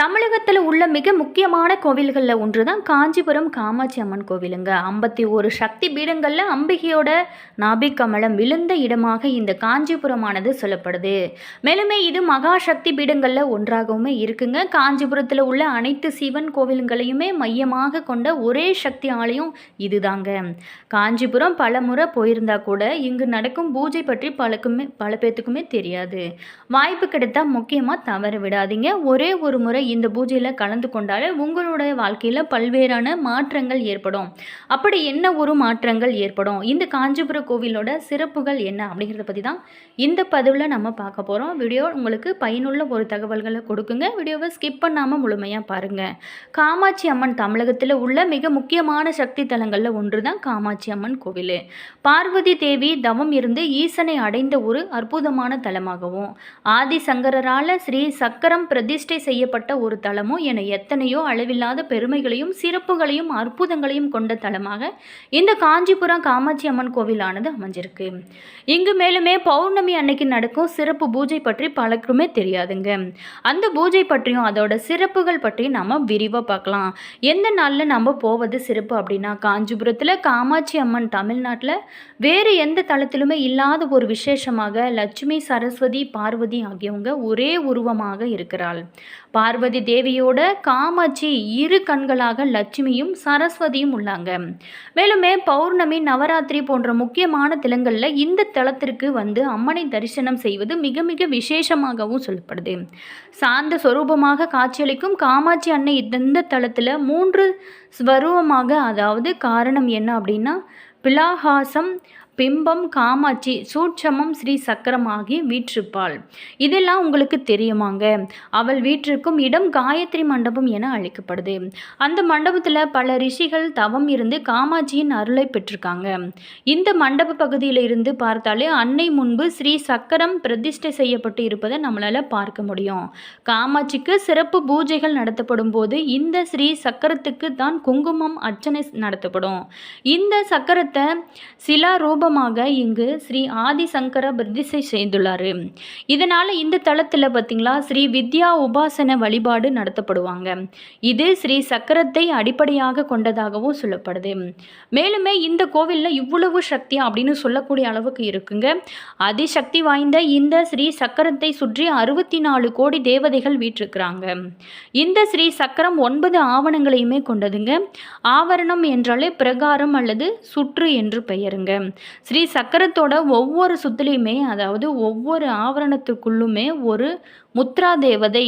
தமிழகத்தில் உள்ள மிக முக்கியமான கோவில்களில் ஒன்று தான் காஞ்சிபுரம் காமாட்சி அம்மன் கோவிலுங்க. ஐம்பத்தி ஒரு சக்தி பீடங்களில் அம்பிகையோட நாபிக்கமலம் விழுந்த இடமாக இந்த காஞ்சிபுரமானது சொல்லப்படுது. மேலுமே இது மகா சக்தி பீடங்களில் ஒன்றாகவுமே இருக்குங்க. காஞ்சிபுரத்தில் உள்ள அனைத்து சிவன் கோவில்களையுமே மையமாக கொண்ட ஒரே சக்தி ஆலயம் இதுதாங்க. காஞ்சிபுரம் பல முறை போயிருந்தா கூட இங்கு நடக்கும் பூஜை பற்றி பலக்குமே பல பேத்துக்குமே தெரியாது. வாய்ப்பு கிடைத்தால் முக்கியமாக தவற விடாதீங்க. ஒரே ஒரு முறை இந்த பூஜையில் கலந்து கொண்டாலே உங்களுடைய வாழ்க்கையில் பல்வேறான மாற்றங்கள் ஏற்படும். அப்படி என்ன ஒரு மாற்றங்கள் ஏற்படும்? இந்த காஞ்சிபுர கோவிலோட சிறப்புகள் என்ன அப்படிங்கிறத பற்றி தான் இந்த பதிவில் நம்ம பார்க்க போகிறோம் வீடியோ உங்களுக்கு பயனுள்ள ஒரு தகவல்களை கொடுக்குங்க. வீடியோவை ஸ்கிப் பண்ணாமல் முழுமையாக பாருங்கள் காமாட்சி அம்மன் தமிழகத்தில் உள்ள மிக முக்கியமான சக்தி தலங்களில் ஒன்று தான் காமாட்சி அம்மன் கோவில். பார்வதி தேவி தவம் இருந்து ஈசனை அடைந்த ஒரு அற்புதமான தலமாகவும் ஆதிசங்கரால் ஸ்ரீ சக்கரம் பிரதிஷ்டை செய்யப்பட்ட ஒரு தலமும் என எத்தனையோ அளவில்லாத பெருமைகளையும் சிறப்புகளையும் அற்புதங்களையும் கொண்ட தலமாக இந்த காஞ்சிபுரம் காமாட்சி அம்மன் கோவிலானது அமைஞ்சிருக்கு. இங்கு மேலுமே பௌர்ணமி அன்னைக்கு நடக்கும் சிறப்பு பூஜை பற்றி பலருக்குமே தெரியாதுங்க. அந்த பூஜை பற்றியும் அதோட சிறப்புகள் பற்றியும் நம்ம விரிவாக பார்க்கலாம். எந்த நாளில் நம்ம போவது சிறப்பு அப்படின்னா காஞ்சிபுரத்தில் காமாட்சி அம்மன் தமிழ்நாட்டில் வேறு எந்த தளத்திலுமே இல்லாத ஒரு விசேஷமாக லட்சுமி சரஸ்வதி பார்வதி ஆகியவங்க ஒரே உருவமாக இருக்கிறாள். பார்வதி தேவியோட காமாட்சி இரு கண்களாக லட்சுமியும் சரஸ்வதியும் உள்ளாங்க. மேலுமே பௌர்ணமி நவராத்திரி போன்ற முக்கியமான திலங்களில் இந்த தலத்திற்கு வந்து அம்மனை தரிசனம் செய்வது மிக மிக விசேஷமாகவும் சொல்லப்படுது. சாந்த சொரூபமாக காட்சியளிக்கும் காமாட்சி அன்னை இந்த தலத்தில் மூன்று ஸ்வரூபமாக அதாவது காரணம் என்ன அப்படின்னா பிலாஹாசம் பிம்பம் காமாட்சி சூட்சமம் ஸ்ரீ சக்கரமாகி வீற்றிருப்பாள். இதெல்லாம் உங்களுக்கு தெரியுமாங்க? அவள் வீற்றிருக்கும் இடம் காயத்ரி மண்டபம் என அழைக்கப்படுது. அந்த மண்டபத்தில் பல ரிஷிகள் தவம் இருந்து காமாட்சியின் அருளை பெற்றிருக்காங்க. இந்த மண்டப பகுதியில் இருந்து பார்த்தாலே அன்னை முன்பு ஸ்ரீ சக்கரம் பிரதிஷ்டை செய்யப்பட்டு இருப்பதை நம்மளால் பார்க்க முடியும். காமாட்சிக்கு சிறப்பு பூஜைகள் நடத்தப்படும் போது இந்த ஸ்ரீ சக்கரத்துக்கு தான் குங்குமம் அர்ச்சனை நடத்தப்படும். இந்த சக்கரத்தை சிலா ரூபமாக இங்கு ஸ்ரீ ஆதிசங்கர பிரதிஷ்டை செய்துள்ளார். இதனால் இந்த தளத்தில் பார்த்திங்களா ஸ்ரீ வித்யா உபாசன வழிபாடு நடத்தப்படுவாங்க. இது ஸ்ரீ சக்கரத்தை அடிப்படையாக கொண்டதாகவும் சொல்லப்படுது. மேலுமே இந்த கோவிலில் இவ்வளவு சக்தி அப்படின்னு சொல்லக்கூடிய அளவுக்கு இருக்குங்க. அதிசக்தி வாய்ந்த இந்த ஸ்ரீ சக்கரத்தை சுற்றி அறுபத்தி நாலு கோடி தேவதைகள் வீற்றிருக்கிறாங்க. இந்த ஸ்ரீ சக்கரம் ஒன்பது ஆவணங்களையுமே கொண்டதுங்க. ஆவரணம் என்றாலே பிரகாரம் அல்லது சுற்று என்று பெயருங்க. ஸ்ரீ சக்கரத்தோட ஒவ்வொரு சுத்துலையுமே அதாவது ஒவ்வொரு ஆவரணத்துக்குள்ளுமே ஒரு முத்ரா தேவதை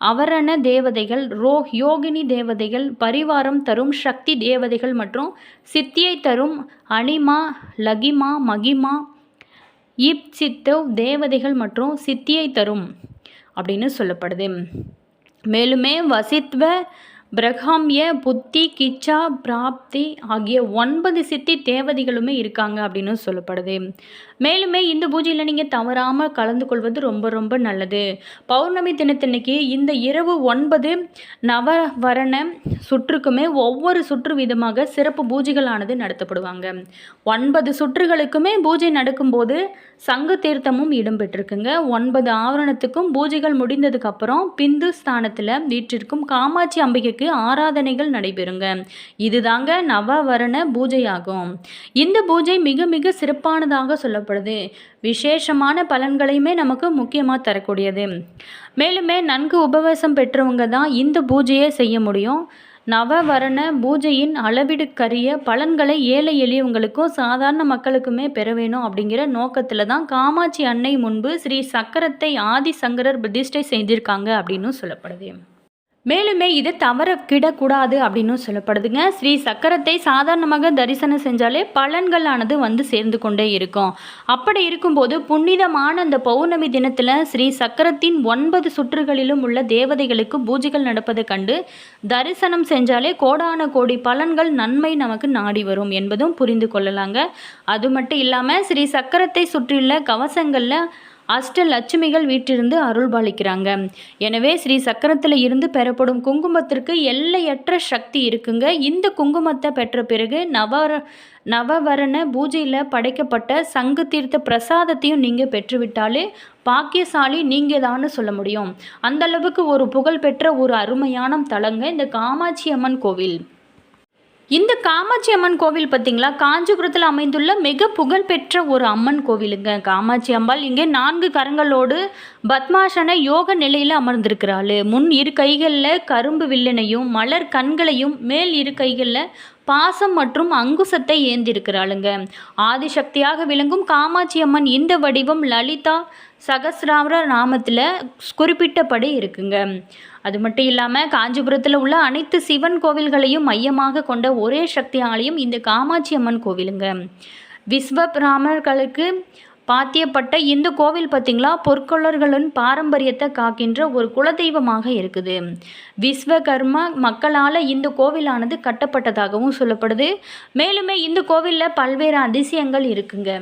அவரண தேவதைகள் ரோ யோகினி தேவதைகள் பரிவாரம் தரும் சக்தி தேவதைகள் மற்றும் சித்தியை தரும் அனிமா லகிமா மகிமா ஈப்சித்தவ் தேவதைகள் மற்றும் சித்தியை தரும் அப்படின்னு சொல்லப்படுது. மேலுமே வசித்வ பிரகாமிய புத்தி கிச்சா பிராப்தி ஆகிய ஒன்பது சித்தி தேவதைகளுமே இருக்காங்க அப்படின்னு சொல்லப்படுது. மேலுமே இந்த பூஜையில் நீங்கள் தவறாமல் கலந்து கொள்வது ரொம்ப ரொம்ப நல்லது. பௌர்ணமி தினத்தன்னைக்கு இந்த இரவு ஒன்பது நவவரண சுற்றுக்குமே ஒவ்வொரு சுற்று விதமாக சிறப்பு பூஜைகளானது நடத்தப்படுவாங்க. ஒன்பது சுற்றுகளுக்குமே பூஜை நடக்கும்போது சங்கு தீர்த்தமும் இடம்பெற்றிருக்குங்க. ஒன்பது ஆவரணத்துக்கும் பூஜைகள் முடிந்ததுக்கப்புறம் பிந்து ஸ்தானத்தில் வீற்றிருக்கும் காமாட்சி அம்பிகைக்கு ஆராதனைகள் நடைபெறுங்க. இதுதாங்க நவவரண பூஜையாகும். இந்த பூஜை மிக மிக சிறப்பானதாக சொல்லப்படும். ஏற்படுது விசேஷமான பலன்களையுமே நமக்கு முக்கியமாக தரக்கூடியது. மேலுமே நன்கு உபவாசம் பெற்றவங்க தான் இந்த பூஜையை செய்ய முடியும். நவவரண பூஜையின் அளவிடுக்கரிய பலன்களை ஏழை எளியவங்களுக்கும் சாதாரண மக்களுக்குமே பெற வேணும் அப்படிங்கிற நோக்கத்தில் தான் காமாட்சி அன்னை முன்பு ஸ்ரீ சக்கரத்தை ஆதி சங்கரர் பிரதிஷ்டை செய்திருக்காங்க அப்படின்னு சொல்லப்படுது. மேலுமே இது தவற கிடக்கூடாது அப்படின்னு சொல்லப்படுதுங்க. ஸ்ரீ சக்கரத்தை சாதாரணமாக தரிசனம் செஞ்சாலே பலன்களானது வந்து சேர்ந்து கொண்டே இருக்கும். அப்படி இருக்கும்போது புனிதமான அந்த பௌர்ணமி தினத்தில் ஸ்ரீ சக்கரத்தின் ஒன்பது சுற்றுகளிலும் உள்ள தேவதைகளுக்கு பூஜைகள் நடப்பதை கண்டு தரிசனம் செஞ்சாலே கோடான கோடி பலன்கள் நன்மை நமக்கு நாடி வரும் என்பதும் புரிந்து கொள்ளலாங்க. அது மட்டும் இல்லாமல் ஸ்ரீ சக்கரத்தை சுற்றியுள்ள கவசங்களில் அஷ்ட லட்சுமிகள் அருள்பாலிக்கிறாங்க எனவே ஸ்ரீ சக்கரத்தில் இருந்து பெறப்படும் குங்குமத்திற்கு எல்லையற்ற சக்தி இருக்குங்க. இந்த குங்குமத்தை பெற்ற பிறகு நவர நவவரண பூஜையில் படைக்கப்பட்ட சங்கு தீர்த்த பிரசாதத்தையும் நீங்கள் பெற்றுவிட்டாலே பாக்கியசாலி நீங்கள் தான் சொல்ல முடியும். அந்தளவுக்கு ஒரு புகழ்பெற்ற ஒரு அருமையான தலங்க இந்த காமாட்சி அம்மன் கோவில். இந்த காமாட்சி அம்மன் கோவில் பார்த்தீங்களா? காஞ்சிபுரத்தில் அமைந்துள்ள மிக புகழ்பெற்ற ஒரு அம்மன் கோவிலுங்க. காமாட்சி அம்பாள் இங்கே நான்கு கரங்களோடு பத்மாசன யோக நிலையில் அமர்ந்திருக்கிறாள். முன் இரு கைகளில் கரும்பு வில்லனையும் மலர் கண்களையும் மேல் இரு கைகளில் பாசம் மற்றும் அங்குசத்தை ஏந்திருக்கிறாளுங்க. ஆதிசக்தியாக விளங்கும் காமாட்சி அம்மன் இந்த வடிவம் லலிதா சகசிராமர நாமத்தில் குறிப்பிட்டபடி இருக்குங்க. அது மட்டும் இல்லாமல் காஞ்சிபுரத்தில் உள்ள அனைத்து சிவன் கோவில்களையும் மையமாக கொண்ட ஒரே சக்தி ஆலயம் இந்த காமாட்சி அம்மன் கோவிலுங்க. விஸ்வபிராமணர்களுக்கு பாத்தியப்பட்ட இந்த கோவில் பார்த்திங்களா பொற்கொள்ளர்களின் பாரம்பரியத்தை காக்கின்ற ஒரு குலதெய்வமாக இருக்குது. விஸ்வகர்மா மக்களால் இந்த கோவிலானது கட்டப்பட்டதாகவும் சொல்லப்படுது. மேலுமே இந்த கோவிலில் பல்வேறு அதிசயங்கள் இருக்குங்க.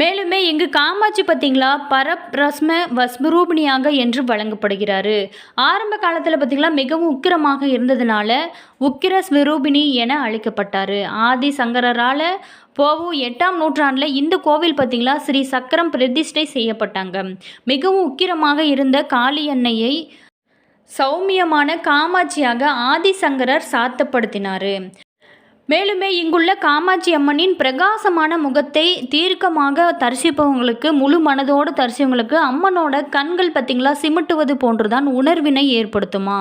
மேலுமே இங்கு காமாட்சி பார்த்தீங்களா பரப்ரஸ்ம வஸ்வரூபிணியாக என்று வழங்கப்படுகிறாரு. ஆரம்ப காலத்தில் பார்த்தீங்களா மிகவும் உக்கிரமாக இருந்ததுனால உக்கிர ஸ்வரூபிணி என அழைக்கப்பட்டார். ஆதி சங்கரரால் போவு எட்டாம் நூற்றாண்டில் இந்த கோவில் பார்த்தீங்களா ஸ்ரீ சக்கரம் பிரதிஷ்டை செய்யப்பட்டாங்க. மிகவும் உக்கிரமாக இருந்த காளி எண்ணெயை சௌமியமான காமாட்சியாக ஆதிசங்கரர் சாத்தப்படுத்தினார். மேலுமே இங்குள்ள காமாட்சி அம்மனின் பிரகாசமான முகத்தை தீர்க்கமாக தரிசிப்பவங்களுக்கு முழு மனதோடு தரிசிப்பவங்களுக்கு அம்மனோட கண்கள் பார்த்திங்களா சிமிட்டுவது போன்றுதான் உணர்வினை ஏற்படுத்துமா?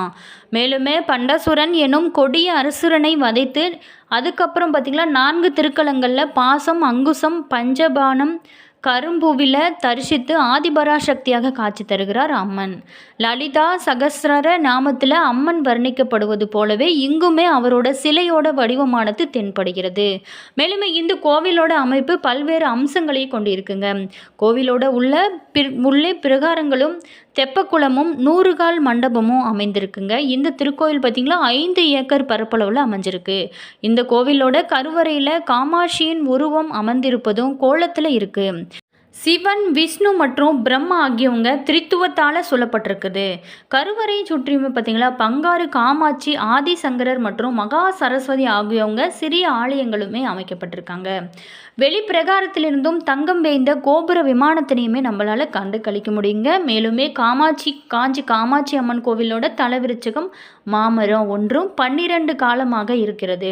மேலுமே பண்டசுரன் எனும் கொடிய அரசுரனை வதைத்து அதுக்கப்புறம் பார்த்திங்களா நான்கு திருக்கலங்களில் பாசம் அங்குசம் பஞ்சபானம் கரும்புவில தரிசித்து ஆதிபராசக்தியாக காட்சி தருகிறார் அம்மன். லலிதா சகசிர நாமத்தில் அம்மன் வர்ணிக்கப்படுவது போலவே இங்குமே அவரோட சிலையோட வடிவமானது தென்படுகிறது. மேலுமே இந்த கோவிலோட அமைப்பு பல்வேறு அம்சங்களை கொண்டிருக்குங்க. கோவிலோட உள்ள பிற உள்ளே பிரகாரங்களும் தெப்பக்குளமும் நூறுகால் மண்டபமும் அமைந்திருக்குங்க. இந்த திருக்கோயில் பார்த்திங்களா ஐந்து ஏக்கர் பரப்பளவில் அமைஞ்சிருக்கு. இந்த கோவிலோட கருவறையில் காமாட்சியின் உருவம் அமர்ந்திருப்பதும் கோலத்தில் இருக்குது சிவன் விஷ்ணு மற்றும் பிரம்மா ஆகியவங்க திரித்துவத்தால் சொல்லப்பட்டிருக்குது. கருவறையை சுற்றியுமே பார்த்தீங்களா பங்காரு காமாட்சி ஆதிசங்கரர் மற்றும் மகா சரஸ்வதி ஆகியவங்க சிறிய ஆலயங்களுமே அமைக்கப்பட்டிருக்காங்க. வெளிப்பிரகாரத்திலிருந்தும் தங்கம் வேய்ந்த கோபுர விமானத்தினையுமே நம்மளால் கண்டு கழிக்க முடியுங்க. மேலுமே காமாட்சி காஞ்சி காமாட்சி அம்மன் கோவிலோட தலவிருச்சகம் மாமரம் ஒன்றும் பன்னிரண்டு காலமாக இருக்கிறது.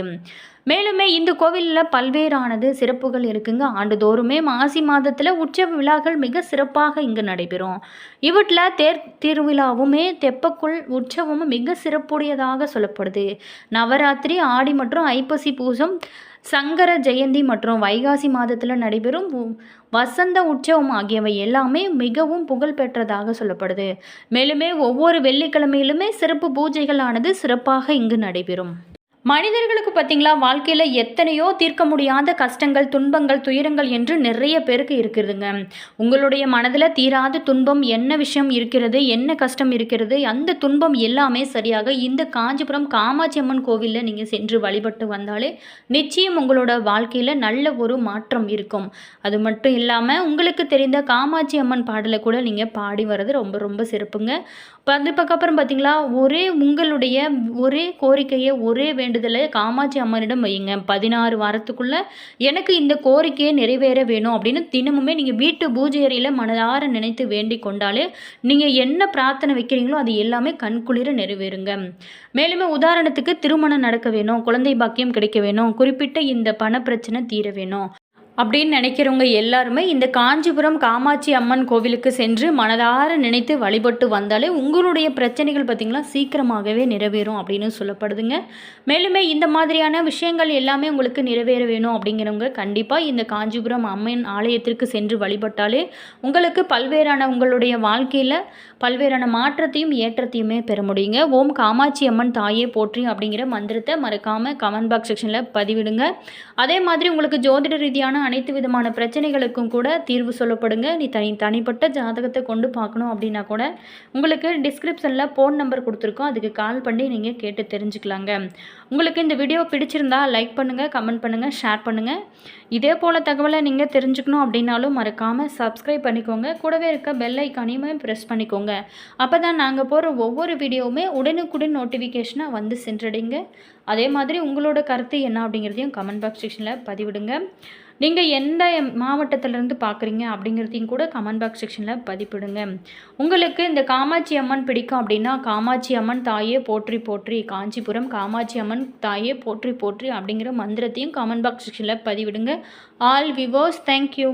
மேலுமே இந்த கோவிலில் பல்வேறானது சிறப்புகள் இருக்குங்க. ஆண்டுதோறுமே மாசி மாதத்தில் உற்சவ விழாக்கள் மிக சிறப்பாக இங்கு நடைபெறும். இவற்றில் தேர் திருவிழாவுமே தெப்பக்குள் உற்சவமும் மிக சிறப்புடையதாக சொல்லப்படுது. நவராத்திரி ஆடி மற்றும் ஐப்பசி பூசம் சங்கர ஜெயந்தி மற்றும் வைகாசி மாதத்தில் நடைபெறும். வசந்த உற்சவம் ஆகியவை எல்லாமே மிகவும் புகழ்பெற்றதாக சொல்லப்படுது. மேலுமே ஒவ்வொரு வெள்ளிக்கிழமையிலுமே சிறப்பு பூஜைகளானது சிறப்பாக இங்கு நடைபெறும். மனிதர்களுக்கு பார்த்தீங்களா வாழ்க்கையில் எத்தனையோ தீர்க்க முடியாத கஷ்டங்கள் துன்பங்கள் துயரங்கள் என்று நிறைய பேருக்கு இருக்குதுங்க. உங்களுடைய மனதில் தீராத துன்பம் என்ன விஷயம் இருக்கிறது என்ன கஷ்டம் இருக்கிறது அந்த துன்பம் எல்லாமே சரியாக இந்த காஞ்சிபுரம் காமாட்சி அம்மன் கோவிலில் நீங்கள் சென்று வழிபட்டு வந்தாலே நிச்சயம் உங்களோட வாழ்க்கையில் நல்ல ஒரு மாற்றம் இருக்கும். அது மட்டும் இல்லாமல் உங்களுக்கு தெரிந்த காமாட்சி அம்மன் பாடலை கூட நீங்கள் பாடி வர்றது ரொம்ப ரொம்ப சிறப்புங்க. இப்போ அதுக்கப்புறம் பார்த்தீங்களா ஒரே உங்களுடைய ஒரே கோரிக்கையை ஒரே வேண்டுதலை காமாட்சி அம்மனிடம் வையுங்க. பதினாறு வாரத்துக்குள்ளே எனக்கு இந்த கோரிக்கையை நிறைவேற வேணும் அப்படின்னு தினமுமே நீங்கள் வீட்டு பூஜை அறையில் மனதார நினைத்து வேண்டி கொண்டாலே நீங்கள் என்ன பிரார்த்தனை வைக்கிறீங்களோ அது எல்லாமே கண்குளிர நிறைவேறுங்க. மேலுமே உதாரணத்துக்கு திருமணம் நடக்க வேணும் குழந்தை பாக்கியம் கிடைக்க வேணும் குறிப்பிட்ட இந்த பண பிரச்சனை தீர வேணும். அப்படின்னு நினைக்கிறவங்க எல்லாருமே இந்த காஞ்சிபுரம் காமாட்சி அம்மன் கோவிலுக்கு சென்று மனதார நினைத்து வழிபட்டு வந்தாலே உங்களுடைய பிரச்சனைகள் பார்த்திங்களா சீக்கிரமாகவே நிறைவேறும் அப்படின்னு சொல்லப்படுதுங்க. மேலுமே இந்த மாதிரியான விஷயங்கள் எல்லாமே உங்களுக்கு நிறைவேற வேணும் அப்படிங்கிறவங்க கண்டிப்பாக இந்த காஞ்சிபுரம் அம்மன் ஆலயத்திற்கு சென்று வழிபட்டாலே உங்களுக்கு பல்வேறான உங்களுடைய வாழ்க்கையில் பல்வேறான மாற்றத்தையும் ஏற்றத்தையுமே பெற முடியுங்க. ஓம் காமாட்சி அம்மன் தாயே போற்றி அப்படிங்கிற மந்திரத்தை மறக்காமல் கமெண்ட் பாக்ஸ் செக்ஷனில் பதிவிடுங்க. அதே மாதிரி உங்களுக்கு ஜோதிட ரீதியான அனைத்து விதமான பிரச்சனைகளுக்கும் கூட தீர்வு சொல்லப்படுங்க. நீ தனி தனிப்பட்ட ஜாதகத்தை கொண்டு பார்க்கணும் அப்படின்னா கூட உங்களுக்கு டிஸ்கிரிப்ஷனில் ஃபோன் நம்பர் கொடுத்துருக்கோம். அதுக்கு கால் பண்ணி நீங்கள் கேட்டு தெரிஞ்சுக்கலாங்க. உங்களுக்கு இந்த வீடியோ பிடிச்சிருந்தா லைக் பண்ணுங்கள் கமெண்ட் பண்ணுங்கள் ஷேர் பண்ணுங்கள் இதே போல் தகவலை நீங்கள் தெரிஞ்சுக்கணும் அப்படின்னாலும் மறக்காமல் சப்ஸ்கிரைப் பண்ணிக்கோங்க. கூடவே இருக்க பெல் ஐக்கானையுமே ப்ரெஸ் பண்ணிக்கோங்க. அப்போ தான் நாங்கள் போகிற ஒவ்வொரு வீடியோவுமே உடனுக்குடன் நோட்டிஃபிகேஷனாக வந்து சென்றடைங்க. அதே மாதிரி உங்களோட கருத்து என்ன அப்படிங்கிறதையும் கமெண்ட் பாக்ஸ் செக்ஷனில் பதிவிடுங்க. நீங்கள் எந்த மாவட்டத்திலேருந்து பார்க்குறீங்க அப்படிங்கிறதையும் கூட கமெண்ட் பாக்ஸ் செக்ஷனில் பதிப்பிடுங்க. உங்களுக்கு இந்த காமாட்சி அம்மன் பிடிக்கும் அப்படின்னா காமாட்சி அம்மன் தாயே போற்றி போற்றி காஞ்சிபுரம் காமாட்சி அம்மன் தாயே போற்றி போற்றி அப்படிங்கிற மந்திரத்தையும் கமெண்ட் பாக்ஸ் செக்ஷனில் பதிவிடுங்க. All விவோஸ் thank you